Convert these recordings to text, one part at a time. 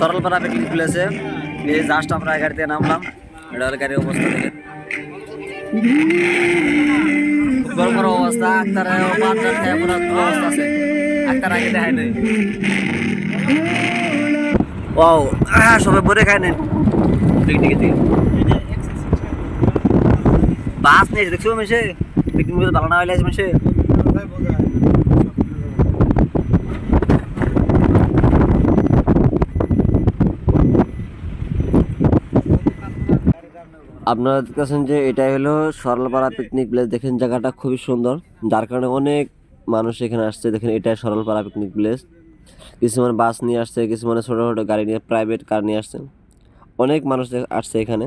Saralpara picnic প্লেসে এই just আমরা গাড়ি থেকে নামলাম। হলো গাড়ির অবস্থা দেখেন। অবস্থা। আছে। আক্তার ও সবাই খায় বাস নেই দেখছ মেশে পিকনিক ভালো না হইলে মেশে আপনারা দেখতেছেন যে এটাই হলো সরলপাড়া পিকনিক প্লেস দেখেন জায়গাটা খুবই সুন্দর। যার কারণে অনেক মানুষ এখানে আসছে। দেখেন এটাই সরলপাড়া পিকনিক প্লেস কিছু মানে বাস নিয়ে আসছে কিছু মানে ছোটো ছোটো গাড়ি নিয়ে প্রাইভেট কার নিয়ে আসছে। অনেক মানুষ আসছে এখানে।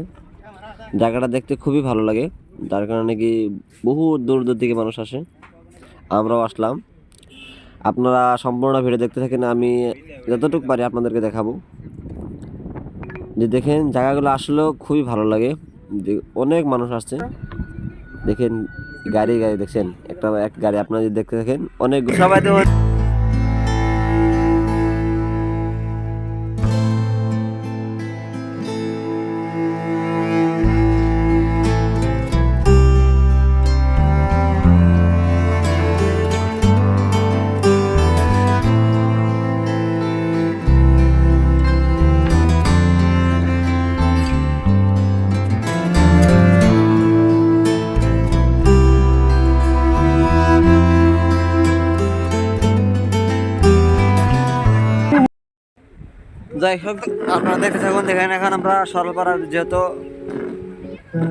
জায়গাটা দেখতে খুবই ভালো লাগে। যার কারণে কি বহু দূর দূর থেকে মানুষ আসে। আমরাও আসলাম। আপনারা সম্পূর্ণ ভিডিও দেখতে থাকেন। আমি যতটুকু পারি আপনাদেরকে দেখাবো। যে দেখেন জায়গাগুলো আসলেও খুবই ভালো লাগে। অনেক মানুষ আসছে। দেখেন গাড়ি গাড়ি দেখছেন? একটা এক গাড়ি আপনারা যদি দেখতে থাকেন, অনেক সবাই যাই হোক, আপনারা দেখতে থাকুন, দেখেন এখন আমরা সরলপাড়ার যেহেতু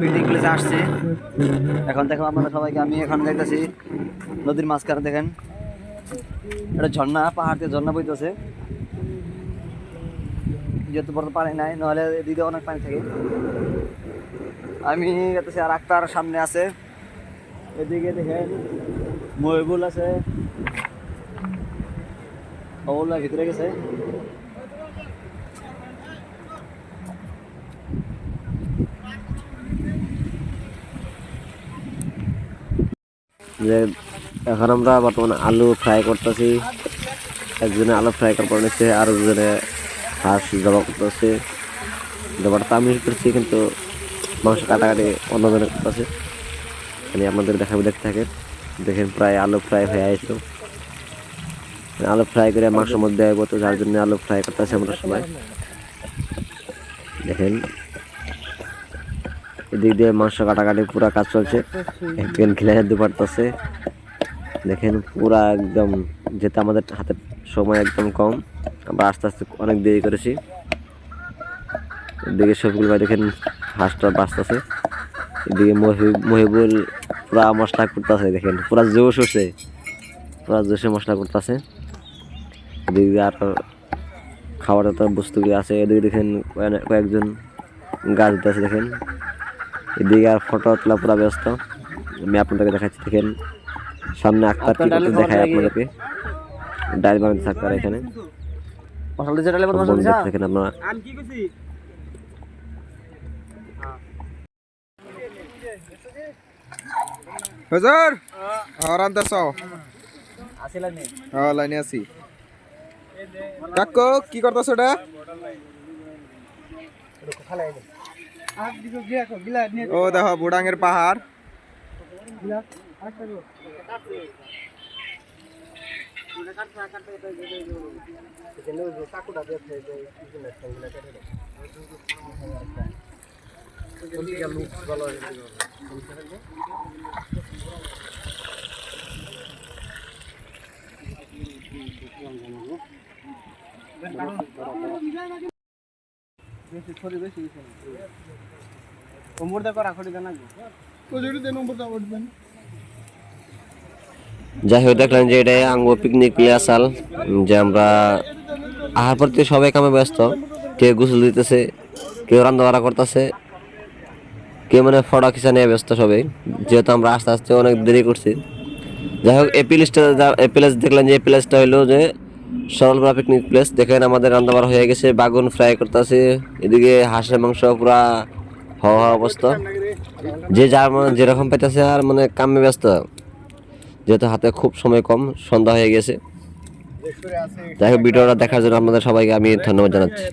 বিল্ডিং প্লেসে আসছি, এখন দেখো আপনাদের সবাইকে, আমি এখন দেখতেছি নদীর মাঝখানে, দেখেন। এটা ঝর্ণা, পাহাড় থেকে ঝর্ণা বইতেছে। যেহেতু বড় পানি নাই নাহলে এদিকে অনেক পানি থাকে। আমি দেখতেছি আর আক্তার সামনে আছে। এদিকে দেখেন, মহিবুল আছে। ওগুলা ভিতরে গেছে। যে এখন আমরা বর্তমানে আলু ফ্রাই করতেছি। একজনে আলু ফ্রাই পর নিচ্ছে আর একজনে হাঁস জবা করতেছে। জবাটা আমি করছি, কিন্তু মাংস কাটাকাটি অন্যজনে করতেছে। আমি আপনাদের দেখাবো দেখতে থাকেন দেখেন প্রায় আলু ফ্রাই হয়ে আসলো। আলু ফ্রাই করে মাংসের মধ্যে আইব তো যার জন্য আলু ফ্রাই করতেছে আমরা সবাই। দেখেন। এদিক দিয়ে মাংস কাটাকাটি পুরা কাজ চলছে। একজন খেলে যেতে পারতেছে। দেখেন পুরা একদম যেতে আমাদের হাতে সময় একদম কম। আমরা আস্তে আস্তে অনেক দেরি করেছি। এদিকে শফিকুল ভাই দেখেন হাঁসটা বাঁচতেছে। এদিকে মহি- মহিবুল পুরা মশলা করতেছে দেখেন। পুরা জোশ উঠছে। পুরা জোশে মশলা করতেছে এদিকে আর খাবার বস্তুগুলি আছে। এদিকে দেখেন কয়েকজন গাছ দিতেছে দেখেন। এদিকে আর ফটো তোলা পুরা ব্যস্ত। আমি আপনাদেরকে দেখাচ্ছি দেখেন সামনে আক্তার কি করতে দেখায় আপনাদেরকে। ডাইল বানাতে আক্তার এখানে। ডালে থাকেন আপনারা। হুজুর আরাম নি হ্যাঁ লাইনে আছি। কাকু কি করতেছ ওটা ও দেখো বুড়াঙ্গের পাহাড়। কোমর দেখো রাখড়ি দেনা যাই হোক দেখলেন যে এটা আঙ্গ পিকনিক প্লেয়ার সাল যে আমরা আহার প্রতি সবাই কামে ব্যস্ত। কেউ গোসল দিতেছে কেউ রান্না বাড়া করতেছে কেউ মানে ফটো খিচা নিয়ে ব্যস্ত সবাই। যেহেতু আমরা আস্তে আস্তে অনেক দেরি করছি। যাই হোক এই প্লেসটা এই প্লেস দেখলেন যে এই প্লেসটা হলো যে সরলপাড়া পিকনিক প্লেস। দেখেন আমাদের রান্না বাড়া হয়ে গেছে, বাগুন ফ্রাই করতেছে। এদিকে হাঁসের মাংস পুরা হওয়া হওয়া অবস্থা। যে যার মানে যেরকম পেতেছে আর মানে কামে ব্যস্ত। যেহেতু হাতে খুব সময় কম, সন্ধ্যা হয়ে গেছে। যাই হোক, ভিডিওটা দেখার জন্য আপনাদের সবাইকে আমি ধন্যবাদ জানাচ্ছি।